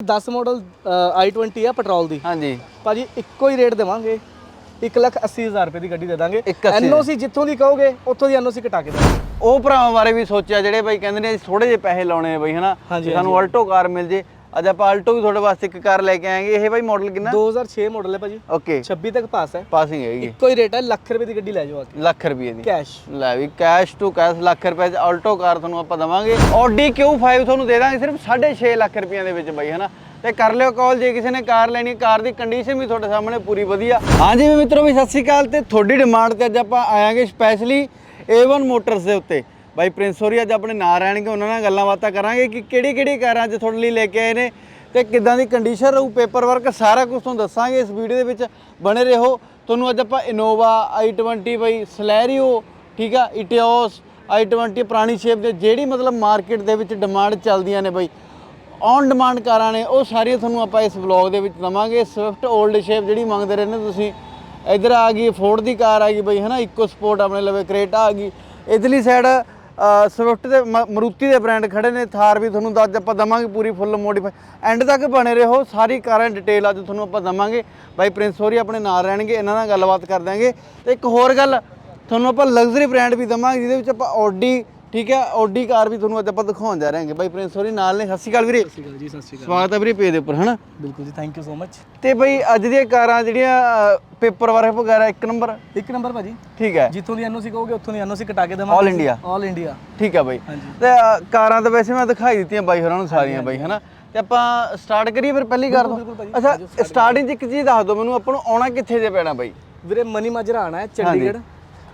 10 model i20 ਆ petrol ਦੀ। ਹਾਂਜੀ। ਭਾਜੀ ਇੱਕੋ ਹੀ ਰੇਟ ਦੇਵਾਂਗੇ। 1 ਲੱਖ 80 ਹਜ਼ਾਰ ਰੁਪਏ ਦੀ ਗੱਡੀ ਦੇ ਦਾਂਗੇ। ਐਨਓਸੀ ਜਿੱਥੋਂ ਦੀ ਕਹੋਗੇ ਉੱਥੋਂ ਦੀ ਐਨਓਸੀ ਕਟਾ ਕੇ ਦਾਂਗੇ। ਉਹ ਭਰਾਵਾਂ ਬਾਰੇ ਵੀ ਸੋਚਿਆ ਜਿਹੜੇ ਬਾਈ ਕਹਿੰਦੇ ਨੇ ਥੋੜੇ ਜਿਹੇ ਪੈਸੇ ਲਾਉਣੇ ਬਾਈ ਹਨਾ। ਸਾਨੂੰ ਆਲਟੋ ਕਾਰ ਮਿਲ ਜੇ ਅੱਜ ਆਪਾਂ ਆਲਟੋ ਵੀ ਤੁਹਾਡੇ ਵਾਸਤੇ ਇੱਕ ਕਾਰ ਲੈ ਕੇ ਆਏਗੇ। ਇਹ ਬਾਈ ਮਾਡਲ ਕਿੰਨਾ? 2006 ਮਾਡਲ ਹੈ ਭਾਜੀ। ਓਕੇ 26 ਤੱਕ ਪਾਸ ਹੈ। ਪਾਸਿੰਗ ਹੈਗੀ ਇੱਕੋ ਹੀ ਰੇਟ ਹੈ ਲੱਖ ਰੁਪਏ ਦੀ ਗੱਡੀ ਲੈ ਜਾਓ ਆ ਕੇ। ਲੱਖ ਰੁਪਏ ਦੀ। ਕੈਸ਼ ਲੈ ਵੀ ਕੈਸ਼ ਟੂ ਕੈਸ਼ ਲੱਖ ਰੁਪਏ ਚ ਆਲਟੋ ਕਾਰ ਤੁਹਾਨੂੰ ਆਪਾਂ ਦਵਾਂਗੇ। Audi Q5 ਤੁਹਾਨੂੰ ਦੇ ਦਾਂਗੇ ਸਿਰਫ 6.5 ਲੱਖ ਰੁਪਈਆਂ ਦੇ ਵਿੱਚ ਬਾਈ ਹਨਾ? ਤੇ ਕਰ ਲਿਓ ਕਾਲ ਜੇ ਕਿਸੇ ਨੇ ਕਾਰ ਲੈਣੀ ਕਾਰ ਦੀ ਕੰਡੀਸ਼ਨ ਵੀ ਤੁਹਾਡੇ ਸਾਹਮਣੇ ਪੂਰੀ ਵਧੀਆ। ਹਾਂਜੀ ਮਿੱਤਰੋ ਵੀ ਸਤਿ ਸ਼੍ਰੀ ਅਕਾਲ ਤੇ ਤੁਹਾਡੀ ਡਿਮਾਂਡ ਤੇ ਅੱਜ ਆਪਾਂ ਆਵਾਂਗੇ ਸਪੈਸ਼ਲੀ A1 ਮੋਟਰਸ ਦੇ ਉੱਤੇ। ਬਾਈ ਪ੍ਰਿੰਸ ਹੋਰੀ ਅੱਜ ਆਪਣੇ ਨਾਲ ਰਹਿਣਗੇ, ਉਹਨਾਂ ਨਾਲ ਗੱਲਾਂ ਬਾਤਾਂ ਕਰਾਂਗੇ ਕਿ ਕਿਹੜੀ ਕਿਹੜੀ ਕਾਰਾਂ ਅੱਜ ਤੁਹਾਡੇ ਲਈ ਲੈ ਕੇ ਆਏ ਨੇ ਤੇ ਕਿੱਦਾਂ ਦੀ ਕੰਡੀਸ਼ਨ ਰਹੂ ਪੇਪਰ ਵਰਕ ਸਾਰਾ ਕੁਝ ਤੁਹਾਨੂੰ ਦੱਸਾਂਗੇ ਇਸ ਵੀਡੀਓ ਦੇ ਵਿੱਚ। ਬਣੇ ਰਹੋ। ਤੁਹਾਨੂੰ ਅੱਜ ਆਪਾਂ ਇਨੋਵਾ i20 ਬਾਈ ਸਲੈਰੀਓ ਠੀਕ ਆ ਇਟਿਓਸ i20 ਪੁਰਾਣੀ ਸ਼ੇਪ ਦੇ ਜਿਹੜੀ ਮਤਲਬ ਮਾਰਕੀਟ ਦੇ ਵਿੱਚ ਡਿਮਾਂਡ ਚੱਲਦੀਆਂ ਨੇ ਬਾਈ। ਔਨ ਡਿਮਾਂਡ ਕਾਰਾਂ ਨੇ, ਉਹ ਸਾਰੀਆਂ ਤੁਹਾਨੂੰ ਆਪਾਂ ਇਸ ਵਲੌਗ ਦੇ ਵਿੱਚ ਦਵਾਂਗੇ। ਸਵਿਫਟ 올ਡ ਸ਼ੇਪ ਜਿਹੜੀ ਮੰਗਦੇ ਰਹਿੰਦੇ ਤੁਸੀਂ। ਇਧਰ ਆ ਗਈ ਫੋਰਡ ਦੀ ਕਾਰ ਆ ਗਈ ਬਈ, ਹਨਾ ਇਕੋ ਸਪੋਰਟ ਆਪਣੇ ਲਵੇ ਕਰੇਟਾ ਆ ਗਈ। ਇਧਰਲੀ ਸਾਈਡ ਸਵਿਫਟ ਦੇ ਮ- ਮਰੂਤੀ ਦੇ ਬ੍ਰਾਂਡ ਖੜੇ ਨੇ, ਥਾਰ ਵੀ ਤੁਹਾਨੂੰ ਅੱਜ ਆਪਾਂ ਦਵਾਂਗੇ ਪੂਰੀ ਫੁੱਲ ਮੋਡੀਫਾਈ ਐਂਡ ਤੱਕ ਬਣੇ ਰਹੋ, ਸਾਰੀ ਕਾਰਾਂ ਡਿਟੇਲ ਅੱਜ ਤੁਹਾਨੂੰ ਆਪਾਂ ਦਵਾਂਗੇ। ਬਾਈ ਪ੍ਰਿੰਸ ਹੋਰੀ ਆਪਣੇ ਨਾਲ ਰਹਿਣਗੇ, ਇਹਨਾਂ ਨਾਲ ਗੱਲਬਾਤ ਕਰ ਦਾਂਗੇ ਤੇ ਇੱਕ ਹੋਰ ਗੱਲ, ਤੁਹਾਨੂੰ ਆਪਾਂ ਲਗਜ਼ਰੀ ਬ੍ਰਾਂਡ ਵੀ ਦਵਾਂਗੇ, ਜਿਹਦੇ ਵਿੱਚ ਆਪਾਂ ਆਡੀ ਠੀਕ ਹੈ ਆਡੀ ਕਾਰ ਵੀ ਤੁਹਾਨੂੰ ਅੱਜ ਆਪਾਂ ਦਿਖਾਉਣ ਜਾ ਰਹੇ ਹਾਂਗੇ। ਬਾਈ ਪ੍ਰਿੰਸ ਹੋਰੀ ਨਾਲ ਨੇ ਸਤਿ ਸ਼੍ਰੀ ਅਕਾਲ ਵੀਰੇ। ਸਤਿ ਸ਼੍ਰੀ ਅਕਾਲ ਜੀ ਸਤਿ ਸ਼੍ਰੀ ਅਕਾਲ। ਸਵਾਗਤ ਹੈ ਵੀਰੇ ਪੇਜ ਦੇ ਉੱਪਰ ਹਨਾ? ਬਿਲਕੁਲ ਜੀ ਥੈਂਕ ਯੂ ਸੋ ਮਚ ਤੇ ਬਈ ਅੱਜ ਦੀਆਂ ਕਾਰਾਂ ਜਿਹੜੀਆਂ ਪੇਪਰ ਵਰਕ ਵਗੈਰਾ ਇੱਕ ਨੰਬਰ ਇੱਕ ਨੰਬਰ ਭਾਜੀ। ਠੀਕ ਹੈ। ਜਿੱਥੋਂ ਦੀ ਐਨਓਸੀ ਕਹੋਗੇ ਉੱਥੋਂ ਦੀ ਐਨਓਸੀ ਕਟਾ ਕੇ ਦੇਵਾਂਗੇ All India? ਆਲ ਇੰਡੀਆ ਠੀਕ ਹੈ ਬਾਈ। ਤੇ ਕਾਰਾਂ ਤਾਂ ਵੈਸੇ ਮੈਂ ਦਿਖਾਈ ਦਿੱਤੀਆਂ ਬਾਈ ਹੋਰਾਂ ਨੂੰ ਸਾਰੀਆਂ ਬਾਈ ਹਨਾ? ਤੇ ਆਪਾਂ ਸਟਾਰਟ ਕਰੀਏ ਫਿਰ ਪਹਿਲੀ ਕਾਰ ਭਾਜੀ, ਅੱਛਾ ਸਟਾਰਟਿੰਗ 'ਚ ਇੱਕ ਚੀਜ਼ ਦੱਸ ਦਿਓ ਮੈਨੂੰ ਆਪਾਂ ਨੂੰ ਆਉਣਾ ਕਿੱਥੇ ਜੇ ਪੈਣਾ ਬਾਈ? ਵੀਰੇ ਮਨੀ ਮਾਜਰਾ ਆਣਾ ਹੈ ਚੰਡੀਗੜ੍ਹ।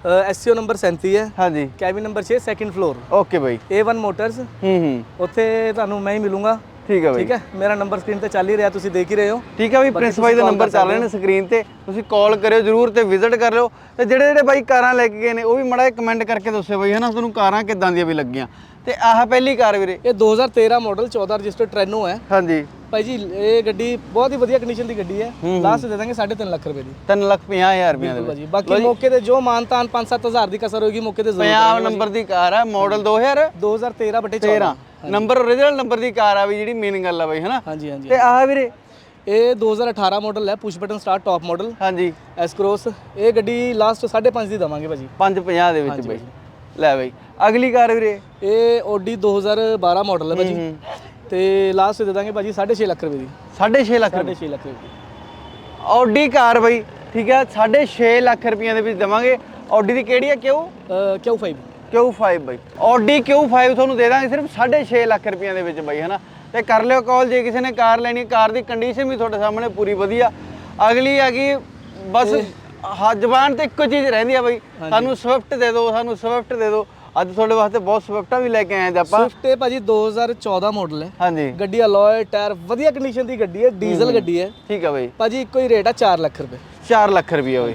ਐਸਸੀਓ ਨੰਬਰ 37 ਹੈ। ਹਾਂਜੀ। Cabin number 6 second floor okay ਬਾਈ। A1 ਮੋਟਰਸ ਹੂੰ ਹੂੰ। ਉੱਥੇ ਤੁਹਾਨੂੰ ਮੈਂ ਹੀ ਮਿਲੂੰਗਾ। ਠੀਕ ਹੈ ਬਾਈ। ਠੀਕ ਹੈ? ਮੇਰਾ ਨੰਬਰ ਸਕਰੀਨ ਤੇ ਚੱਲ ਹੀ ਰਿਹਾ ਤੁਸੀਂ ਦੇਖ ਹੀ ਰਹੇ ਹੋ। ਠੀਕ ਹੈ ਬਾਈ ਪ੍ਰਿੰਸ ਬਾਈ ਦਾ ਨੰਬਰ ਚੱਲ ਰਹੇ ਨੇ ਸਕਰੀਨ ਤੇ। ਤੁਸੀਂ ਕਾਲ ਕਰਿਓ ਜਰੂਰ ਤੇ ਵਿਜ਼ਿਟ ਕਰ ਲਿਓ। ਤੇ ਜਿਹੜੇ ਜਿਹੜੇ ਬਾਈ ਕਾਰਾਂ ਲੈ ਕੇ ਗਏ ਨੇ ਉਹ ਵੀ ਮੜਾ ਕਮੈਂਟ ਕਰਕੇ ਦੱਸਿਓ ਬਾਈ ਹਨਾ? ਤੁਹਾਨੂੰ ਕਾਰਾਂ ਕਿੱਦਾਂ ਦੀਆਂ ਵੀ ਲੱਗੀਆਂ। ਤੇ ਆਹ ਪਹਿਲੀ ਕਾਰ ਵੀਰੇ। ਇਹ 2013 ਮਾਡਲ 14 ਰਜਿਸਟਰਡ ਟ੍ਰੈਨੋ ਹੈ। ਹਾਂਜੀ। ਭਾਈ ਜੀ ਇਹ ਗੱਡੀ ਬਹੁਤ ਹੀ ਵਧੀਆ ਕੰਡੀਸ਼ਨ ਦੀ ਗੱਡੀ ਹੈ। ਲਾਸਟ ਦੇ ਦਾਂਗੇ 3.5 ਲੱਖ ਰੁਪਏ ਦੀ। 3 ਲੱਖ 50000 ਰੁਪਏ ਦੇ ਭਾਜੀ ਬਾਕੀ ਮੌਕੇ ਤੇ ਜੋ ਮਾਨਤਾਨ 5-7000 ਦੀ ਕਸਰ ਹੋਏਗੀ ਮੌਕੇ ਤੇ ਜ਼ਰੂਰ ਪੰਜਾਬ ਨੰਬਰ ਦੀ ਕਾਰ ਹੈ ਮਾਡਲ 2013 2013 ਬਟੇ 14 ਨੰਬਰ origignal ਨੰਬਰ ਦੀ ਕਾਰ ਆ ਵੀ ਜਿਹੜੀ ਮੀਨਿੰਗ ਗੱਲ ਆ ਬਾਈ ਹਨਾ? ਹਾਂਜੀ ਹਾਂਜੀ। ਤੇ ਆਹ ਵੀਰੇ? ਇਹ 2018 ਮਾਡਲ ਹੈ push button start top model ਹਾਂਜੀ। ਐਸ ਕ੍ਰੋਸ ਇਹ ਗੱਡੀ ਲਾਸਟ 5.5 ਦੀ ਦਵਾਂਗੇ ਭਾਜੀ। 550 ਦੇ ਵਿੱਚ ਬਾਈ। ਲੈ ਬਾਈ ਅਗਲੀ ਕਾਰ ਵੀਰੇ? ਇਹ Audi 2012 ਮਾਡਲ ਹੈ ਭਾਜੀ। ਤੇ ਲਾਸਟ ਦੇ ਦਾਂਗੇ ਭਾਜੀ 6.5 ਲੱਖ ਰੁਪਏ ਦੀ। 6.5 ਲੱਖ ਰੁਪਏ? 6.5 ਲੱਖ ਰੁਪਏ ਦੀ। ਆਡੀ ਕਾਰ ਬਾਈ ਠੀਕ ਹੈ 6.5 ਲੱਖ ਰੁਪਈਆਂ ਦੇ ਵਿੱਚ ਦਵਾਂਗੇ। ਆਡੀ ਦੀ ਕਿਹੜੀ ਹੈ? ਕਿਉਂ ਕਿਉਂ 5 Q5 ਬਾਈ। ਆਡੀ Q5 ਤੁਹਾਨੂੰ ਦੇ ਦਾਂਗੇ ਸਿਰਫ 6.5 ਲੱਖ ਰੁਪਈਆਂ ਦੇ ਵਿੱਚ ਬਾਈ ਹਨਾ? ਤੇ ਕਰ ਲਿਓ ਕਾਲ ਜੇ ਕਿਸੇ ਨੇ ਕਾਰ ਲੈਣੀ ਕਾਰ ਦੀ ਕੰਡੀਸ਼ਨ ਵੀ ਤੁਹਾਡੇ ਸਾਹਮਣੇ ਪੂਰੀ ਵਧੀਆ। ਅਗਲੀ ਹੈਗੀ ਬਸ ਹਾਂ ਜ਼ਬਾਨ ਤੇ ਇੱਕੋ ਚੀਜ਼ ਰਹਿੰਦੀ ਆ ਬਾਈ। ਸਾਨੂੰ ਸਵਿਫਟ ਦੇ ਦਿਓ ਸਾਨੂੰ ਸਵਿਫਟ ਦੇ ਦਿਓ। ਅੱਜ ਤੁਹਾਡੇ ਵਾਸਤੇ ਬਹੁਤ ਸਵਿਫਟਾਂ ਵੀ ਲੈ ਕੇ ਆਏ ਅੱਜ ਆਪਾਂ। ਸਵਿਫਟ ਇਹ ਭਾਜੀ 2014 ਮਾਡਲ ਹੈ। ਹਾਂਜੀ। ਗੱਡੀ ਅਲੋਏ ਟਾਇਰ ਵਧੀਆ ਕੰਡੀਸ਼ਨ ਦੀ ਗੱਡੀ ਹੈ ਡੀਜ਼ਲ ਗੱਡੀ ਹੈ। ਠੀਕ ਆ ਬਾਈ। ਭਾਜੀ ਇੱਕੋ ਹੀ ਰੇਟ ਆ 4 ਲੱਖ ਰੁਪਏ। 4 ਲੱਖ ਰੁਪਏ ਹੋਏ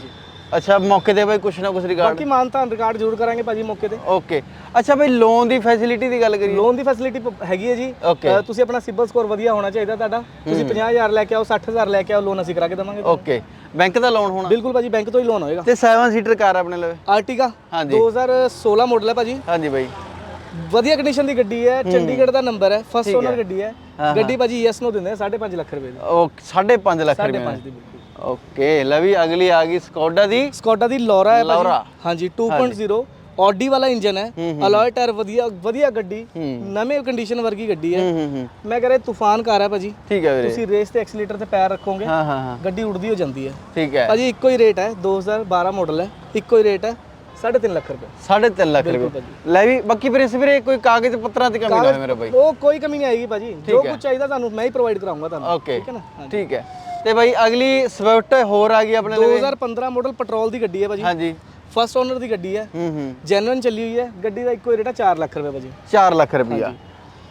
ਅੱਛਾ ਮੌਕੇ ਤੇ ਬਾਈ ਕੁਛ ਨਾ ਕੁਛ ਰਿਗਾਰਡ ਬਾਕੀ ਮਾਨਤਾਨ ਰਿਕਾਰਡ ਜ਼ਰੂਰ ਕਰਾਂਗੇ ਭਾਜੀ ਮੌਕੇ ਤੇ। ਓਕੇ ਅੱਛਾ ਬਾਈ ਲੋਨ ਦੀ ਫੈਸਿਲਿਟੀ ਦੀ ਗੱਲ ਕਰੀਏ। ਲੋਨ ਦੀ ਫੈਸਿਲਿਟੀ ਹੈਗੀ ਹੈ ਜੀ। Okay. ਤੁਸੀਂ ਆਪਣਾ ਸਿਬਲ ਸਕੋਰ ਵਧੀਆ ਹੋਣਾ ਚਾਹੀਦਾ ਤੁਹਾਡਾ। ਤੁਸੀਂ 50000 ਲੈ ਕੇ ਆਓ 60000 ਲੈ ਕੇ ਆਓ ਲੋਨ ਅਸੀਂ ਕਰਾ ਕੇ ਦੇਵਾਂਗੇ ਓਕੇ ਬੈਂਕ ਦਾ ਲੋਨ ਹੋਣਾ? ਬਿਲਕੁਲ ਭਾਜੀ ਬੈਂਕ ਤੋਂ ਹੀ ਲੋਨ ਹੋਏਗਾ। ਤੇ 7 ਸੀਟਰ ਕਾਰ ਆਪਣੇ ਲਵੇ। ਆਰਟੀਗਾ ਹਾਂਜੀ। 2016 ਮਾਡਲ ਹੈ ਭਾਜੀ। ਹਾਂਜੀ ਬਾਈ। ਵਧੀਆ ਕੰਡੀਸ਼ਨ ਦੀ ਗੱਡੀ ਹੈ ਚੰਡੀਗੜ੍ਹ ਦਾ ਨੰਬਰ ਹੈ ਫਸਟ ਓਨਰ ਗੱਡੀ ਹੈ। ਗੱਡੀ ਭਾਜੀ ਯੈਸ ਨੂੰ ਦਿੰਦੇ ਆ 5.5 ਲੱਖ ਰੁਪਏ ਦੀ। ਉਹ 5.5 ਲੱਖ ਰੁਪਏ 5.5 ਦੀ ਬਿਲਕੁਲ। ਓਕੇ ਲੈ ਵੀ ਅਗਲੀ ਆ ਗਈ ਸਕੋਡਾ ਦੀ ਸਕੋਡਾ ਦੀ ਲੋਰਾ ਹੈ Laura। ਭਾਜੀ ਹਾਂਜੀ 2.0 ਆਡੀ ਵਾਲਾ ਇੰਜਨ ਹੈ ਅਲੋਏ ਟਾਇਰ ਵਧੀਆ ਵਧੀਆ ਗੱਡੀ ਨਵੇਂ ਕੰਡੀਸ਼ਨ ਵਰਗੀ ਗੱਡੀ ਹੈ ਹੂੰ ਹੂੰ ਹੂੰ ਮੈਂ ਕਹ ਰਿਹਾ ਤੂਫਾਨ ਕਾਰ ਹੈ ਭਾਜੀ ਠੀਕ ਹੈ ਵੀਰੇ ਤੁਸੀਂ ਰੇਸ ਤੇ ਐਕਸੀਲੇਟਰ ਤੇ ਪੈਰ ਰੱਖੋਗੇ ਹਾਂ ਹਾਂ ਹਾਂ ਗੱਡੀ ਉੜਦੀ ਹੋ ਜਾਂਦੀ ਹੈ ਠੀਕ ਹੈ ਭਾਜੀ ਇੱਕੋ ਹੀ ਰੇਟ ਹੈ 2012 ਮਾਡਲ ਹੈ ਇੱਕੋ ਹੀ ਰੇਟ ਹੈ 3.5 ਲੱਖ ਰੁਪਏ 3.5 ਲੱਖ ਰੁਪਏ ਲੈ ਵੀ ਬਾਕੀ ਵੀਰੇ ਵੀਰੇ ਕੋਈ ਕਾਗਜ਼ ਪੱਤਰਾਂ ਤੇ ਕਮੀ ਨਾ ਹੋਵੇ ਮੇਰਾ ਬਾਈ ਉਹ ਕੋਈ ਕਮੀ ਨਹੀਂ ਆਏਗੀ ਭਾਜੀ ਜੋ ਕੁਝ ਚਾਹੀਦਾ ਤੁਹਾਨੂੰ ਮੈਂ ਹੀ ਪ੍ਰੋਵਾਈਡ ਕਰਾਉਂਗਾ ਤੁਹਾਨੂੰ ਓਕੇ ਠੀਕ ਹੈ ਨਾ ਠੀਕ ਹੈ ਤੇ ਬਾਈ ਅਗਲੀ ਸਵਿਫਟ ਹੋਰ ਆ ਗਈ ਆਪਣੇ ਲਈ। 2015 ਮਾਡਲ ਪੈਟਰੋਲ ਦੀ ਗੱਡੀ ਹੈ ਭਾਜੀ। ਹਾਂਜੀ। ਫਸਟ ਓਨਰ ਦੀ ਗੱਡੀ ਹੈ। ਹੂੰ ਹੂੰ। ਜੈਨੂਇਨ ਚੱਲੀ ਹੋਈ ਹੈ। ਗੱਡੀ ਦਾ ਇੱਕੋ ਰੇਟ ਹੈ 4 ਲੱਖ ਰੁਪਏ ਭਾਜੀ। 4 ਲੱਖ ਰੁਪਈਆ।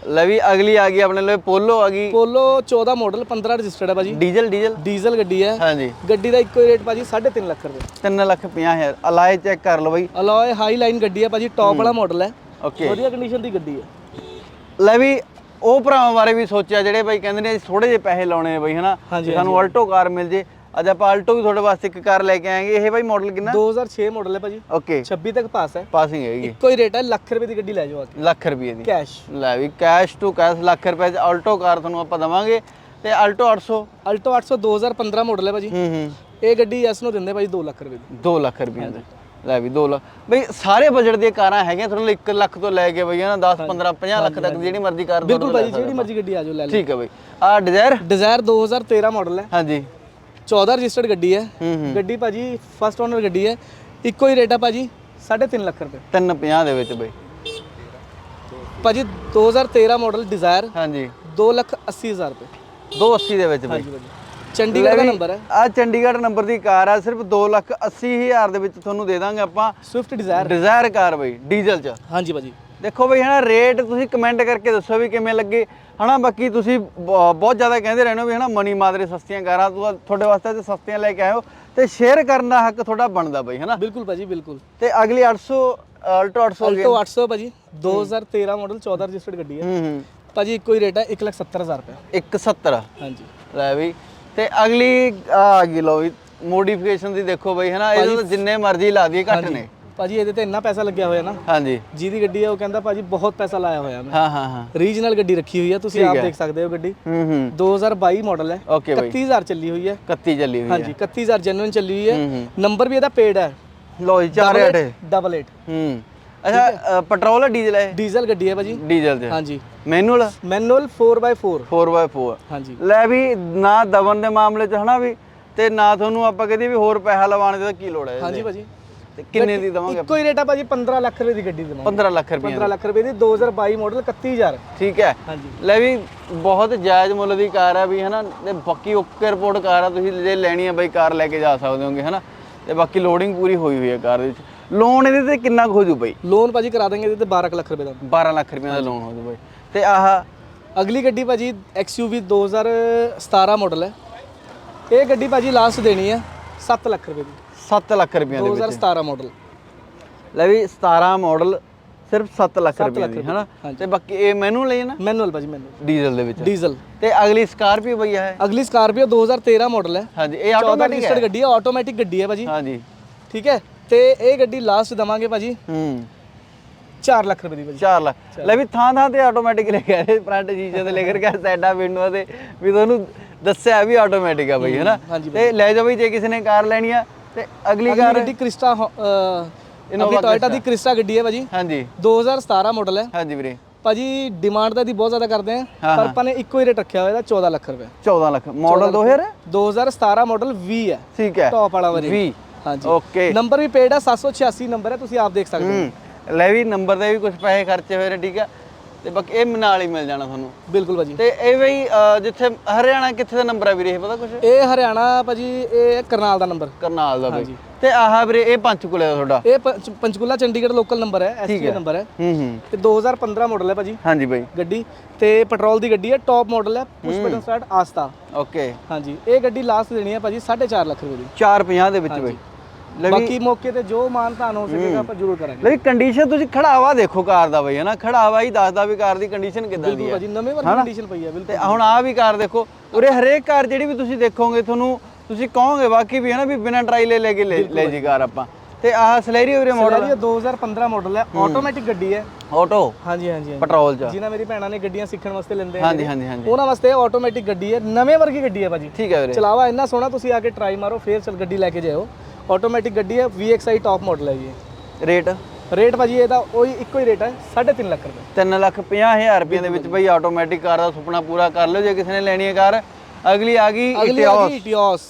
ਲੈ ਵੀ ਅਗਲੀ ਆ ਗਈ ਆਪਣੇ ਲਈ ਪੋਲੋ ਆ ਗਈ। ਪੋਲੋ 14 ਮਾਡਲ 15 ਰਜਿਸਟਰਡ ਹੈ ਭਾਜੀ। Diesel diesel. ਡੀਜ਼ਲ ਗੱਡੀ ਹੈ। ਹਾਂਜੀ। ਗੱਡੀ ਦਾ ਇੱਕੋ ਰੇਟ ਭਾਜੀ 3.5 ਲੱਖ ਰੁਪਏ। 3 ਲੱਖ 50 ਹਜ਼ਾਰ। ਅਲਾਏ ਚੈੱਕ ਕਰ ਲਓ ਬਾਈ। ਅਲੋਏ ਹਾਈ ਲਾਈਨ ਗੱਡੀ ਹੈ ਭਾਜੀ ਟੌਪ ਵਾਲਾ ਮਾਡਲ ਹੈ। ਓਕੇ ਵਧੀਆ ਕੰਡੀਸ਼ਨ ਦੀ ਗੱਡੀ ਹੈ। ਲੈ ਵੀ ਉਹ ਭਰਾਵਾਂ ਬਾਰੇ ਵੀ ਸੋਚਿਆ ਜਿਹੜੇ ਬਾਈ ਕਹਿੰਦੇ ਨੇ ਥੋੜੇ ਜਿਹੇ ਪੈਸੇ ਲਾਉਣੇ ਨੇ ਬਾਈ ਹਨਾ? ਹਾਂਜੀ, ਸਾਨੂੰ ਆਲਟੋ ਕਾਰ ਮਿਲ ਜੇ ਅੱਜ ਆਪਾਂ ਆਲਟੋ ਵੀ ਤੁਹਾਡੇ ਵਾਸਤੇ ਇੱਕ ਕਾਰ ਲੈ ਕੇ ਆਏਗੇ। ਇਹ ਬਾਈ ਮਾਡਲ ਕਿੰਨਾ? 2006 ਮਾਡਲ ਹੈ ਭਾਜੀ। ਓਕੇ 26 ਤੱਕ ਪਾਸ ਹੈ। ਪਾਸਿੰਗ ਹੈਗੀ। ਇੱਕੋ ਹੀ ਰੇਟ ਹੈ ਲੱਖ ਰੁਪਏ ਦੀ ਗੱਡੀ ਲੈ ਜਾਓ ਆ ਕੇ। ਲੱਖ ਰੁਪਏ ਦੀ। ਕੈਸ਼ ਲੈ ਵੀ ਕੈਸ਼ ਟੂ ਕੈਸ਼ ਲੱਖ ਰੁਪਏ ਚ ਆਲਟੋ ਕਾਰ ਤੁਹਾਨੂੰ ਆਪਾਂ ਦਵਾਂਗੇ। ਤੇ ਆਲਟੋ 800 ਅਲਟੋ 800 2015 ਮਾਡਲ ਹੈ ਭਾਜੀ। ਹੂੰ ਹੂੰ। ਇਹ ਗੱਡੀ ਇਸ ਨੂੰ ਦਿੰਦੇ ਭਾਜੀ 2 ਲੱਖ ਰੁਪਏ ਦੀ। 2 ਲੱਖ ਰੁਪਏ ਦੇ। ਲੈ ਵੀ 2 ਲੱਖ ਬਈ ਸਾਰੇ ਬਜਟ ਦੀਆਂ ਕਾਰਾਂ ਹੈਗੀਆਂ ਤੁਹਾਨੂੰ 1 ਲੱਖ ਤੋਂ ਲੈ ਕੇ ਬਈ ਨਾ 10 15 50 ਲੱਖ ਤੱਕ ਜਿਹੜੀ ਮਰਜ਼ੀ ਕਾਰ ਬਿਲਕੁਲ ਭਾਜੀ ਜਿਹੜੀ ਮਰਜ਼ੀ ਗੱਡੀ ਆ ਜਾਓ ਲੈ ਲਓ। ਠੀਕ ਹੈ ਬਈ। ਆ ਡਿਜ਼ਾਇਰ ਡਿਜ਼ਾਇਰ 2013 ਮਾਡਲ ਹੈ। ਹਾਂਜੀ। 14 ਰਜਿਸਟਰਡ ਗੱਡੀ ਹੈ। ਗੱਡੀ ਭਾਜੀ ਫਸਟ ਓਨਰ ਗੱਡੀ ਹੈ। ਇੱਕੋ ਹੀ ਰੇਟ ਹੈ ਭਾਜੀ 3.5 ਲੱਖ ਰੁਪਏ। 350 ਦੇ ਵਿੱਚ ਬਈ। ਭਾਜੀ 2013 ਮਾਡਲ ਡਿਜ਼ਾਇਰ ਹਾਂਜੀ। 2 ਲੱਖ 80 ਹਜ਼ਾਰ ਰੁਪਏ। 280 ਦੇ ਵਿੱਚ ਬਈ। ਚੰਡੀਗੜ੍ਹ ਦਾ ਨੰਬਰ ਹੈ। ਆ ਚੰਡੀਗੜ੍ਹ ਨੰਬਰ ਦੀ ਕਾਰ ਆ ਸਿਰਫ 2 ਲੱਖ 80 ਹਜ਼ਾਰ ਦੇ ਵਿੱਚ ਤੁਹਾਨੂੰ ਦੇ ਦਾਂਗੇ ਆਪਾਂ। ਸਵਿਫਟ ਡਿਜ਼ਾਇਰ ਡਿਜ਼ਾਇਰ ਕਾਰ ਬਈ ਡੀਜ਼ਲ ਚ। ਹਾਂਜੀ ਭਾਜੀ। ਦੇਖੋ ਬਈ ਹਨਾ ਰੇਟ ਤੁਸੀਂ ਕਮੈਂਟ ਕਰਕੇ ਦੱਸੋ ਵੀ ਕਿਵੇਂ ਲੱਗੇ। ਹਨਾ ਬਾਕੀ ਤੁਸੀਂ ਬਹੁਤ ਜ਼ਿਆਦਾ ਕਹਿੰਦੇ ਰਹਿੰਦੇ ਹੋ ਵੀ ਹਨਾ ਮਨੀ ਮਾਦਰੇ ਸਸਤੀਆਂ ਕਾਰਾਂ ਤੁਹਾ- ਤੁਹਾਡੇ ਵਾਸਤੇ ਤੇ ਸਸਤੀਆਂ ਲੈ ਕੇ ਆਇਓ ਤੇ ਸ਼ੇਅਰ ਕਰਨ ਦਾ ਹੱਕ ਤੁਹਾਡਾ ਬਣਦਾ ਬਈ ਹਨਾ। ਬਿਲਕੁਲ ਭਾਜੀ ਬਿਲਕੁਲ। ਤੇ ਅਗਲੀ 800 ਆਲਟੋ 800 ਹੋ ਗਿਆ ਅਲਟੋ 800 ਭਾਜੀ 2013 ਮਾਡਲ 14 ਰਜਿਸਟਰਡ ਗੱਡੀ ਹੈ। ਹੂੰ ਹੂੰ। ਭਾਜੀ ਇੱਕੋ ਹੀ ਰੇਟ ਹੈ 1,70,000 ਰੁਪਏ। 170 ਹਾਂਜੀ। ਲੈ ਵੀ। ਤੇ ਅਗਲੀ ਆ ਆ ਗਈ ਲੋ ਵੀ ਮੋਡੀਫਿਕੇਸ਼ਨ ਦੀ ਦੇਖੋ ਬਈ ਹਨਾ ਇਹਦੇ ਤਾਂ ਜਿੰਨੇ ਮਰਜ਼ੀ ਲਾ ਦਈਏ ਘੱਟ ਨੇ। ਭਾਜੀ ਇਹਦੇ ਤੇ ਇੰਨਾ ਪੈਸਾ ਲੱਗਿਆ ਹੋਇਆ ਨਾ। ਹਾਂਜੀ। ਜਿਹਦੀ ਗੱਡੀ ਹੈ ਉਹ ਕਹਿੰਦਾ ਭਾਜੀ ਬਹੁਤ ਪੈਸਾ ਲਾਇਆ ਹੋਇਆ ਮੈਂ। ਹਾਂ ਹਾਂ ਹਾਂ। ਰੀਜਨਲ ਗੱਡੀ ਰੱਖੀ ਹੋਈ ਹੈ ਤੁਸੀਂ ਆਪ ਦੇਖ ਸਕਦੇ ਹੋ ਗੱਡੀ। ਹੂੰ ਹੂੰ। 2022 ਮਾਡਲ ਹੈ। ਓਕੇ ਬਈ। 31000 ਚੱਲੀ ਹੋਈ ਹੈ। 31 ਚੱਲੀ ਹੋਈ ਹੈ। ਹਾਂਜੀ 31000 ਜੈਨੂਇਨ ਚੱਲੀ ਹੋਈ ਹੂੰ। ਨੰਬਰ ਵੀ ਇਹਦਾ ਪੇਡ ਹੈ। ਲੋ ਜੀ 48 ਡਬਲ 8 ਹੂੰ। ਅੱਛਾ ਪੈਟਰੋਲ ਹੈ ਡੀਜ਼ਲ ਹੈ ਡੀਜ਼ਲ ਗੱਡੀ ਹੈ ਭਾਜੀ। ਡੀਜ਼ਲ ਤੇ। ਹਾਂਜੀ। ਮੈਨੂਅਲ? ਮੈਨੂਅਲ 4x4 4x4 ਹਾਂਜੀ। ਲੈ ਵੀ ਨਾ ਦਬਨ ਦੇ ਮਾਮਲੇ ਚ ਹਨਾ ਵੀ ਤੇ ਨਾ ਤੁਹਾਨੂੰ ਆਪਾਂ ਕਹਦੇ ਵੀ ਹੋਰ ਪੈਸਾ ਲਵਾਉਣ ਦੀ ਤਾਂ ਕੀ ਲੋੜ ਹੈ ਹਾਂਜੀ ਭਾਜੀ। ਤੇ ਕਿੰਨੇ ਦੀ ਦਵਾਂਗੇ ਇੱਕੋ ਹੀ ਰੇਟ ਆ ਭਾਜੀ 15 ਲੱਖ ਰੁਪਏ ਦੀ ਗੱਡੀ ਦੇਵਾਂਗੇ। 15 ਲੱਖ ਰੁਪਏ 15 ਲੱਖ ਰੁਪਏ ਦੀ 2022 ਮਾਡਲ 31000 ਠੀਕ ਹੈ। ਹਾਂਜੀ। ਲੈ ਵੀ ਬਹੁਤ ਜਾਇਜ਼ ਮੁੱਲ ਦੀ ਕਾਰ ਹੈ ਵੀ ਹਨਾ ਤੇ ਬਾਕੀ ਓਕੇ ਰਿਪੋਰਟ ਕਾਰ ਆ ਤੁਸੀਂ ਜੇ ਲੈਣੀ ਹੈ ਬਈ ਕਾਰ ਲੈ ਕੇ ਜਾ ਸਕਦੇ ਹੋਗੇ ਹਨਾ। ਤੇ ਬਾਕੀ ਲੋਡਿੰਗ ਪੂਰੀ ਹੋਈ ਹੋਈ ਹੈ ਕਾਰ ਦੇ ਵਿੱਚ। ਲੋਨ ਇਹਦੇ ਤੇ ਕਿੰਨਾ ਕੁ ਹੋ ਜੂ ਬਈ? ਲੋਨ ਭਾਜੀ ਕਰਾ ਦਾਂਗੇ ਇਹਦੇ ਤੇ 12 ਕੁ ਲੱਖ ਰੁਪਏ ਦਾ। 12 ਲੱਖ ਰੁਪਏ ਦਾ ਲੋਨ ਹੋ ਜੂ ਬਈ। ਤੇ ਆਹ ਅਗਲੀ ਗੱਡੀ ਭਾਜੀ XUV 2017 ਮਾਡਲ ਹੈ। ਇਹ ਗੱਡੀ ਭਾਜੀ ਲਾਸਟ ਦੇਣੀ ਹੈ 7 ਲੱਖ ਰੁਪਏ ਦੀ। 7 ਲੱਖ ਰੁਪਏ ਦੇ ਵਿੱਚ। 2017 ਮਾਡਲ ਲੈ ਵੀ 17 ਮਾਡਲ ਸਿਰਫ 7 ਲੱਖ ਰੁਪਏ ਦੀ ਹਨਾ? ਤੇ ਬਾਕੀ ਇਹ ਮੈਨੂੰ ਲਈ ਨਾ? ਮੈਨੂਅਲ ਭਾਜੀ ਮੈਨੂਅਲ ਡੀਜ਼ਲ ਦੇ ਵਿੱਚ। ਡੀਜ਼ਲ ਤੇ ਅਗਲੀ ਸਕਾਰਪੀਓ ਬਈ ਹੈ ਅਗਲੀ ਸਕਾਰਪੀਓ 2013 ਮਾਡਲ ਹੈ। ਹਾਂਜੀ ਇਹ 14 ਆਟੋਮੈਟਿਕ ਹੈ? ਗੱਡੀ ਹੈ ਆਟੋਮੈਟਿਕ ਗੱਡੀ ਹੈ ਭਾਜੀ। ਹਾਂਜੀ। ਠੀਕ ਹੈ? ਤੇ ਇਹ ਗੱਡੀ ਲਾਸਟ ਦਵਾਂਗੇ ਭਾਜੀ। ਹੂੰ। 4 ਲੱਖ ਰੁਪਏ ਦੀ ਭਾਜੀ। 4 ਲੱਖ। ਲੈ ਵੀ ਥਾਂ ਥਾਂ ਤੇ ਆਟੋਮੈਟਿਕ ਲੈ ਆਏ ਫਰੰਟ ਸ਼ੀਸ਼ੇ ਤੇ ਲੈ ਕੇ ਗਿਆ ਸਾਈਡਾਂ ਵਿੰਡੋ ਤੇ ਵੀ ਤੁਹਾਨੂੰ ਦੱਸਿਆ ਵੀ ਆਟੋਮੈਟਿਕ ਆ ਬਈ ਹਨਾ? ਹਾਂਜੀ ਤੇ ਲੈ ਜਾਓ ਬਈ ਜੇ ਕਿਸੇ ਨੇ ਕਾਰ ਲੈਣੀ ਆ ਤੇ ਅਗਲੀ ਅਗਲੀ ਕਾਰ ਗੱਡੀ ਕ੍ਰਿਸਟਾ ਇਨੋਵਾ ਟੋਇਟਾ ਦੀ ਕ੍ਰਿਸਟਾ ਗੱਡੀ ਹੈ ਭਾਜੀ। ਹਾਂਜੀ। 2017 ਮਾਡਲ ਹੈ। ਹਾਂਜੀ ਵੀਰੇ। ਭਾਜੀ ਡਿਮਾਂਡ ਤਾਂ ਦੀ ਬਹੁਤ ਜ਼ਿਆਦਾ ਕਰਦੇ ਆ ਪਰ ਆਪਾਂ ਨੇ ਇੱਕੋ ਹੀ ਰੇਟ ਰੱਖਿਆ ਹੋਇਆ ਇਹਦਾ 14 ਲੱਖ ਰੁਪਏ। 14 ਲੱਖ। ਮਾਡਲ 2000 2017 ਮਾਡਲ 20 ਹੈ। ਠੀਕ ਹੈ। ਟੌਪ ਵਾਲਾ ਵਰੀ 20 ਹਾਂਜੀ। ਓਕੇ ਨੰਬਰ ਵੀ ਪੇਡ ਹੈ 786 ਨੰਬਰ ਹੈ ਤੁਸੀਂ ਆਪ ਦੇਖ ਸਕਦੇ ਹੂੰ। ਲੈ ਵੀ ਨੰਬਰ ਦੇ ਵੀ ਕੁਝ ਪੈਸੇ ਖਰਚੇ ਹੋਏ ਨੇ ਠੀਕ ਆ। ਤੇ ਬਾਕੀ ਇਹ ਨਾਲ ਹੀ ਮਿਲ ਜਾਣਾ ਤੁਹਾਨੂੰ। ਬਿਲਕੁਲ ਭਾਜੀ। ਤੇ ਇਹ ਬਈ ਜਿੱਥੇ ਹਰਿਆਣਾ ਕਿੱਥੇ ਦਾ ਨੰਬਰ ਆ ਵੀਰੇ ਇਹ ਪਤਾ ਕੁਝ ਇਹ ਹਰਿਆਣਾ ਭਾਜੀ ਇਹ ਕਰਨਾਲ ਦਾ ਨੰਬਰ ਕਰਨਾਲ ਦਾ ਬਈ। ਤੇ ਆਹ ਵੀਰੇ ਇਹ ਪੰਚਕੂਲੇ ਦਾ ਤੁਹਾਡਾ? ਇਹ ਪੰਚ- ਪੰਚਕੂਲਾ ਚੰਡੀਗੜ੍ਹ ਲੋਕਲ ਨੰਬਰ ਹੈ ਐਸਟੀ ਨੰਬਰ ਹੈ। ਹੂੰ। ਹੂੰ ਤੇ 2015 ਮਾਡਲ ਹੈ ਭਾਜੀ। ਹਾਂਜੀ ਬਈ। ਗੱਡੀ। ਤੇ ਪੈਟਰੋਲ ਦੀ ਗੱਡੀ ਹੈ ਟੌਪ ਮਾਡਲ ਹੈ ਪੁਸ਼ ਬਟਨ ਸਟਾਰਟ ਆਸਤਾ। ਓਕੇ ਹਾਂਜੀ। ਇਹ ਗੱਡੀ ਲਾਸਟ ਦੇਣੀ ਹੈ ਭਾਜੀ 4.5 ਲੱਖ ਰੁਪਏ ਦੀ। 450 ਦੇ ਵਿੱਚ ਬਈ। ਬਾਕੀ ਮੌਕੇ ਤੇ ਜੋ ਮਾਨ ਤਾਨ ਹੋ ਸਕੇਗਾ ਆਪਾਂ ਜ਼ਰੂਰ ਕਰਾਂਗੇ। ਲੈ ਵੀ ਕੰਡੀਸ਼ਨ ਤੁਸੀਂ ਖੜਾਵਾ ਦੇਖੋ ਕਾਰ ਦਾ ਬਈ ਹਨਾ ਖੜਾਵਾ ਹੀ ਦੱਸਦਾ ਵੀ ਕਾਰ ਦੀ ਕੰਡੀਸ਼ਨ ਕਿਦਾਂ ਦੀ ਬਿਲਕੁਲ ਹੈ। ਭਾਜੀ ਨਵੇਂ ਵਰਗੀ ਕੰਡੀਸ਼ਨ ਪਈ ਹੈ ਬਿਲਕੁਲ ਤੇ ਹੁਣ ਆ ਵੀ ਕਾਰ ਦੇਖੋ ਉਰੇ ਹਰੇਕ ਕਾਰ ਜਿਹੜੀ ਵੀ ਤੁਸੀਂ ਦੇਖੋਗੇ ਤੁਹਾਨੂੰ ਤੁਸੀਂ ਕਹੋਗੇ ਬਾਕੀ ਵੀ ਹਨਾ ਵੀ ਬਿਨਾਂ ਟਰਾਈ ਲੈ ਲੈ ਕੇ ਲੈ ਜੀ ਕਾਰ ਆਪਾਂ। ਤੇ ਆਹ ਸਲੈਰੀਓ ਵੀਰੇ ਮਾਡਲ ਇਹ 2015 ਮਾਡਲ ਹੈ। ਆਟੋਮੈਟਿਕ ਗੱਡੀ ਹੈ। ਆਟੋ ਹਾਂਜੀ ਹਾਂਜੀ ਹਾਂਜੀ। ਪੈਟਰੋਲ ਚ। ਜਿਨ੍ਹਾਂ ਮੇਰੀ ਭੈਣਾਂ ਨੇ ਗੱਡੀਆਂ ਸਿੱਖਣ ਵਾਸਤੇ ਲੈਂਦੇ ਆ ਹਾਂਜੀ ਹਾਂਜੀ ਹਾਂਜੀ। ਉਹਨਾਂ ਵਾਸਤੇ ਆਟੋਮੈਟਿਕ ਗੱਡੀ ਹੈ। ਨਵੇਂ ਵਰਗੀ ਗੱਡੀ ਹੈ ਭਾਜੀ। ਠੀਕ ਹੈ ਵੀਰੇ। ਚਲਾਵਾ ਇੰਨਾ ਸੋਹਣਾ ਤੁਸੀਂ ਆ ਕੇ ਟਰਾਈ ਮਾਰੋ ਫੇਰ ਚਲ ਗੱਡੀ ਲੈ ਕੇ ਜਾਓ ਆਟੋਮੈਟਿਕ ਗੱਡੀ ਹੈ VXI ਟਾਪ ਮਾਡਲ ਹੈ ਜੀ। ਰੇਟ? ਰੇਟ ਭਾਜੀ ਇਹਦਾ ਉਹੀ ਇੱਕੋ ਹੀ ਰੇਟ ਹੈ 3.5 ਲੱਖ ਰੁਪਏ। 3 ਲੱਖ 50 ਹਜ਼ਾਰ ਰੁਪਏ ਦੇ ਵਿੱਚ ਬਈ ਆਟੋਮੈਟਿਕ ਕਾਰ ਦਾ ਸੁਪਨਾ ਪੂਰਾ ਕਰ ਲਿਓ ਜੇ ਕਿਸੇ ਨੇ ਲੈਣੀ ਹੈ ਕਾਰ। ਅਗਲੀ ਆ ਗਈ ਅਗਲੀ ਆ Etios। ਗਈ ਇਟੀਓਸ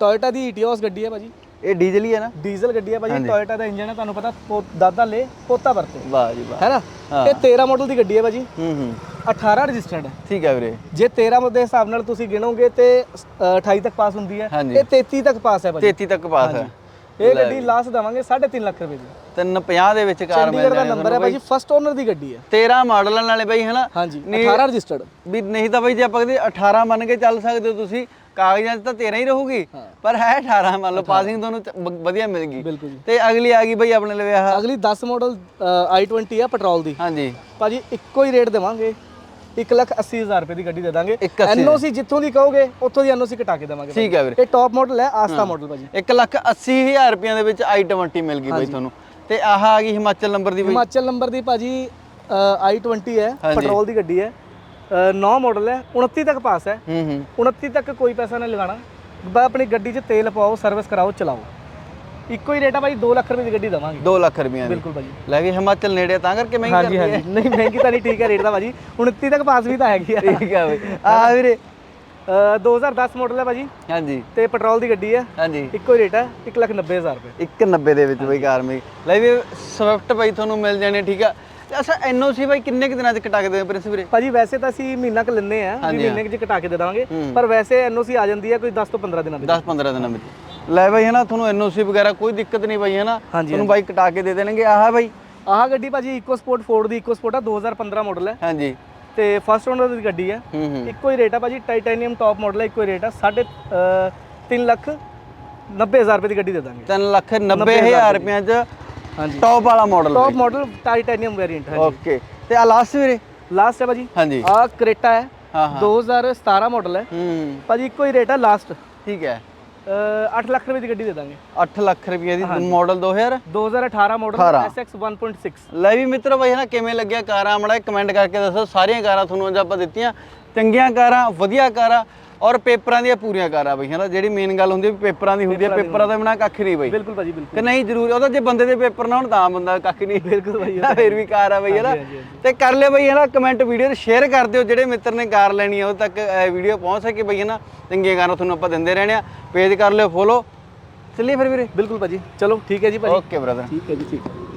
ਟੋਇਟਾ ਦੀ ਇਟੀਓਸ ਗੱਡੀ ਹੈ ਭਾਜੀ। ਇਹ ਡੀਜ਼ਲ ਹੀ ਹੈ ਨਾ? ਡੀਜ਼ਲ ਗੱਡੀ ਹੈ ਭਾਜੀ। ਟੋਇਟਾ ਦਾ ਇੰਜਨ ਹੈ ਤੁਹਾਨੂੰ ਪਤਾ ਪੋ- ਦਾਦਾ ਲੈ ਪੋਤਾ ਵਰਤੇ। ਵਾਹ ਜੀ ਵਾਹ। ਹੈ ਨਾ? ਇਹ 13 ਮਾਡਲ ਦੀ ਗੱਡੀ ਹੈ ਭਾਜੀ। ਹੂੰ ਹੂੰ। 18 ਰਜਿਸਟਰਡ ਹੈ। ਠੀਕ ਹੈ ਵੀਰੇ। ਜੇ 13 ਦੇ ਹਿਸਾਬ ਨਾਲ ਤੁਸੀਂ ਗਿਣੋਗੇ ਤੇ ਅ, 28 ਤੱਕ ਪਾਸ ਹੁੰਦੀ ਹੈ। ਹਾਂਜੀ। ਇਹ 33 ਤੱਕ ਪਾਸ ਹੈ ਭਾਜੀ। 33 ਤੱਕ ਪਾਸ ਹੈ। ਇਹ ਗੱਡੀ ਲਾਸਟ ਦਵਾਂਗੇ 3.5 ਲੱਖ ਰੁਪਏ ਦੀ। 350 ਦੇ ਵਿੱਚ ਕਾਰ ਮਿਲ ਚੰਡੀਗੜ੍ਹ ਦਾ ਜਾਣੀ ਨੰਬਰ ਹੈ ਭਾਜੀ ਫਸਟ ਓਨਰ ਦੀ ਗੱਡੀ ਹੈ। 13 ਮਾਡਲਾਂ ਨਾਲੇ ਬਈ ਹਨਾ? ਹਾਂਜੀ 18 ਰਜਿਸਟਰਡ ਵੀ ਨਹੀਂ ਤਾਂ ਬਈ ਜੇ ਆਪਾਂ ਕਹਦੇ 18 ਮੰਨ ਕੇ ਚੱਲ ਸਕਦੇ ਹੋ ਤੁਸੀਂ ਕਾਗਜ਼ਾਂ 'ਚ ਤਾਂ 13 ਹੀ ਰਹੂਗੀ। ਪਰ ਹੈ 18 ਮੰਨ ਲਓ ਪਾਸਿੰਗ ਤੁਹਾਨੂੰ ਚ- ਵਧੀਆ ਮਿਲ ਗਈ। ਬਿਲਕੁਲ ਜੀ। ਤੇ ਅਗਲੀ ਆ ਗਈ ਬਈ ਆਪਣੇ ਲਈ ਆਹ ਅਗਲੀ 10 ਮਾਡਲ i20 ਹੈ ਪੈਟਰੋਲ ਦੀ। ਹਾਂਜੀ। ਭਾਜੀ ਇੱਕੋ ਹੀ ਰੇਟ ਦੇਵਾਂਗੇ। 1 ਲੱਖ 80 ਹਜ਼ਾਰ ਰੁਪਏ ਦੀ ਗੱਡੀ ਦੇ ਦਾਂਗੇ। ਇੱਕ ਅੱਸੀ ਐਨਓਸੀ ਜਿੱਥੋਂ ਦੀ ਕਹੋਗੇ ਉੱਥੋਂ ਦੀ ਐਨਓਸੀ ਕਟਾ ਕੇ ਦੇਵਾਂਗੇ ਠੀਕ ਹੈ ਵੀਰੇ। ਇਹ ਟੌਪ ਮਾਡਲ ਹੈ ਆਸਤਾ ਮਾਡਲ ਭਾਜੀ। 1 ਲੱਖ 80 ਹਜ਼ਾਰ ਰੁਪਈਆਂ ਦੇ ਵਿੱਚ i20 ਮਿਲ ਗਈ ਬਈ ਤੁਹਾਨੂੰ। ਤੇ ਆਹ ਆ ਗਈ ਹਿਮਾਚਲ ਨੰਬਰ ਦੀ ਬਈ ਹਿਮਾਚਲ ਨੰਬਰ ਦੀ ਭਾਜੀ i20 ਹੈ ਪੈਟਰੋਲ ਦੀ ਗੱਡੀ ਹੈ। 9 ਮਾਡਲ ਹੈ 29 ਤੱਕ ਪਾਸ ਹੈ। ਹੂੰ ਹੂੰ। 29 ਤੱਕ ਕੋਈ ਪੈਸਾ ਨਹੀਂ ਲਗਾਣਾ ਬਸ ਆਪਣੀ ਗੱਡੀ 'ਚ ਤੇਲ ਪਾਓ ਸਰਵਿਸ ਕਰਾਓ ਚਲਾਓ। ਇੱਕੋ ਹੀ ਰੇਟ ਆ ਭਾਈ 2 ਲੱਖ ਰੁਪਏ ਦੀ ਗੱਡੀ ਦਵਾਂਗੇ। 2 ਲੱਖ ਰੁਪਈਆ ਦੀ। ਬਿਲਕੁਲ ਭਾਜੀ। ਲੈ ਵੀ ਹਿਮਾਚਲ ਨੇੜੇ ਤਾਂ ਕਰਕੇ ਮਹਿੰਗੀ ਹਾਂਜੀ ਕਰਦੀ ਹਾਂਜੀ। ਨਹੀਂ ਮਹਿੰਗੀ ਤਾਂ ਨਹੀਂ ਠੀਕ ਹੈ ਰੇਟ ਦਾ ਭਾਜੀ। 29 ਤੱਕ ਪਾਸ ਵੀ ਤਾਂ ਹੈਗੀ ਆ। ਹੈ ਠੀਕ ਆ ਬਈ। ਆ ਵੀਰੇ ਅ, 2010 ਮਾਡਲ ਹੈ ਭਾਜੀ। ਹਾਂਜੀ। ਤੇ ਪੈਟਰੋਲ ਦੀ ਗੱਡੀ ਹੈ ਹਾਂਜੀ। ਇੱਕੋ ਹੀ ਰੇਟ ਹੈ 190000 ਰੁਪਏ। 190 ਦੇ ਵਿੱਚ ਬਈ ਕਾਰ ਮੇਰੀ ਲੈ ਵੀ ਸਵਿਫਟ ਬਈ ਤੁਹਾਨੂੰ ਮਿਲ ਜਾਣੇ ਠੀਕ ਆ। ਅੱਛਾ ਐਨਓਸੀ ਬਈ ਕਿੰਨੇ ਕੁ ਦਿਨਾਂ ਚ ਕਟਾ ਕੇ ਦੇਵੇ ਪ੍ਰਿੰਸ ਵੀਰੇ? ਭਾਜੀ ਵੈਸੇ ਤਾਂ ਅਸੀਂ ਮਹੀਨਾ ਕ ਲੈਂਦੇ ਆ ਵੀ ਹਾਂਜੀ, ਮਹੀਨੇ ਕੁ ਚ ਕਟਾ ਕੇ ਦੇ ਦਾਂਗੇ। ਹੂੰ। ਪਰ ਵੈਸੇ ਐਨਓਸੀ ਆ ਜਾਂਦੀ ਹੈ ਕੋਈ 10 ਤੋਂ 15 ਦਿਨਾਂ ਵਿੱਚ। 10 15 ਦਿਨਾਂ ਵਿੱਚ। ਲੈ ਬਈ ਹਨਾ ਤੁਹਾਨੂੰ ਐਨਓਸੀ ਵਗੈਰਾ ਕੋਈ ਦਿੱਕਤ ਨਹੀਂ ਬਈ ਹਨਾ? ਤੁਹਾਨੂੰ ਬਾਈ ਕਟਾ ਕੇ ਦੇ ਦੇਣਗੇ। ਆਹ ਬਈ। ਆਹ ਗੱਡੀ ਭਾਜੀ ਇਕੋ ਸਪੋਰਟ ਫੋਰਡ ਦੀ ਇਕੋ ਸਪੋਰਟ ਆ 2015 ਮਾਡਲ ਹੈ। ਹਾਂਜੀ। ਤੇ ਫਸਟ ਓਨਰ ਦੀ ਗੱਡੀ ਹੈ। ਇੱਕੋ ਹੀ ਰੇਟ ਆ ਭਾਜੀ ਟਾਈਟੈਨੀਅਮ ਟਾਪ ਮਾਡਲ ਹੈ ਇੱਕੋ ਹੀ ਰੇਟ ਆ। ਸਾਢੇ 3 ਲੱਖ 90000 ਰੁਪਏ ਦੀ ਗੱਡੀ ਦੇ ਦਾਂਗੇ। 3 ਲੱਖ 90000 ਰੁਪਏ ਚ ਹਾਂਜੀ। ਟੌਪ ਵਾਲਾ model top model titanium variant ਹੈ ਓਕੇ ਤੇ ਆ ਲਾਸਟ ਵੀਰੇ? ਲਾਸਟ ਹੈ ਭਾਜੀ। ਹਾਂਜੀ। ਆਹ ਕਰੇਟਾ ਹੈ। ਹਾਂ ਹਾਂ। 2017 ਮਾਡਲ ਹੈ। ਹੂੰ। ਭਾਜੀ ਇੱਕੋ ਹੀ ਰੇਟ ਆ ਲਾਸਟ ਠੀਕ ਹੈ। 8 ਲੱਖ ਰੁਪਏ ਦੀ ਗੱਡੀ ਦੇ ਦਾਂਗੇ। 8 ਲੱਖ ਰੁਪਏ ਦੀ ਮਾਡਲ 2000 2018 ਮਾਡਲ 18 SX 1.6 ਲੈ ਵੀ ਮਿੱਤਰੋ ਬਈ ਹਨਾ ਕਿਵੇਂ ਲੱਗਿਆ ਕਾਰਾਂ? ਮੜਾ ਕਮੈਂਟ ਕਰਕੇ ਦੱਸੋ। ਸਾਰੀਆਂ ਕਾਰਾਂ ਤੁਹਾਨੂੰ ਅੱਜ ਆਪਾਂ ਦਿੱਤੀਆਂ। ਚੰਗੀਆਂ ਕਾਰਾਂ ਵਧੀਆ ਕਾਰਾਂ। ਔਰ ਪੇਪਰਾਂ ਦੀਆਂ ਪੂਰੀਆਂ ਕਾਰਾਂ ਬਈ ਹਨਾ? ਜਿਹੜੀ ਮੇਨ ਗੱਲ ਹੁੰਦੀ ਹੈ ਪੇਪਰਾਂ ਦੀ ਹੁੰਦੀ ਹੈ ਪੇਪਰਾਂ ਤੋਂ ਬਿਨਾ ਕੱਖ ਨਹੀਂ ਬਈ। ਬਿਲਕੁਲ ਭਾਜੀ ਬਿਲਕੁਲ। ਕਿ ਨਹੀਂ ਜ਼ਰੂਰੀ ਉਹਦਾ ਜੇ ਬੰਦੇ ਦੇ ਪੇਪਰ ਨਾ ਹੋਣ ਤਾਂ ਬੰਦਾ ਕੱਖ ਨਹੀਂ। ਬਿਲਕੁਲ ਤਾਂ ਫਿਰ ਵੀ ਕਾਰ ਆ ਬਈ ਹਨਾ। ਤੇ ਕਰ ਲਿਓ ਬਈ ਹਨਾ? ਕਮੈਂਟ ਵੀਡੀਓ ਸ਼ੇਅਰ ਕਰ ਦਿਓ ਜਿਹੜੇ ਮਿੱਤਰ ਨੇ ਕਾਰ ਲੈਣੀ ਆ ਉਹ ਤੱਕ ਵੀਡੀਓ ਪਹੁੰਚ ਸਕੇ ਬਈ ਹਨਾ? ਚੰਗੀਆਂ ਕਾਰਾਂ ਤੁਹਾਨੂੰ ਆਪਾਂ ਦਿੰਦੇ ਰਹਿਣੇ ਆ। ਪੇਜ ਕਰ ਲਿਓ ਫੋਲੋ ਚੱਲੀਏ ਫਿਰ ਵੀਰੇ। ਬਿਲਕੁਲ ਭਾਜੀ। ਚਲੋ ਠੀਕ ਹੈ ਜੀ ਭਾਜੀ। ਓਕੇ ਬ੍ਰਦਰ ਠੀਕ ਹੈ ਜੀ ਠੀਕ ਹੈ।